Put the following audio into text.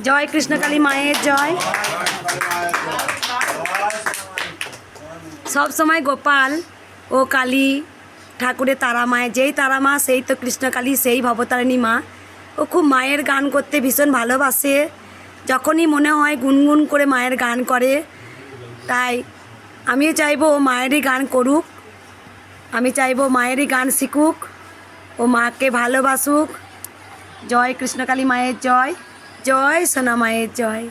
জয় কৃষ্ণকালী মায়ের জয়। সব সময় গোপাল ও কালী ঠাকুরের তারা মায়ের যেই তারা মা, সেই তো কৃষ্ণকালী সেই ভবতারিণী মা। ও খুব মায়ের গান করতে ভীষণ ভালোবাসে। যখনই মনে হয় গুনগুন করে মায়ের গান করে, তাই আমিও চাইব ও মায়েরই গান করুক। আমি চাইব মায়েরই গান শিখুক। ও মাকে ভালোবাসুক। জয় কৃষ্ণকালী মায়ের জয়। জয় সোনামায়ের জয়।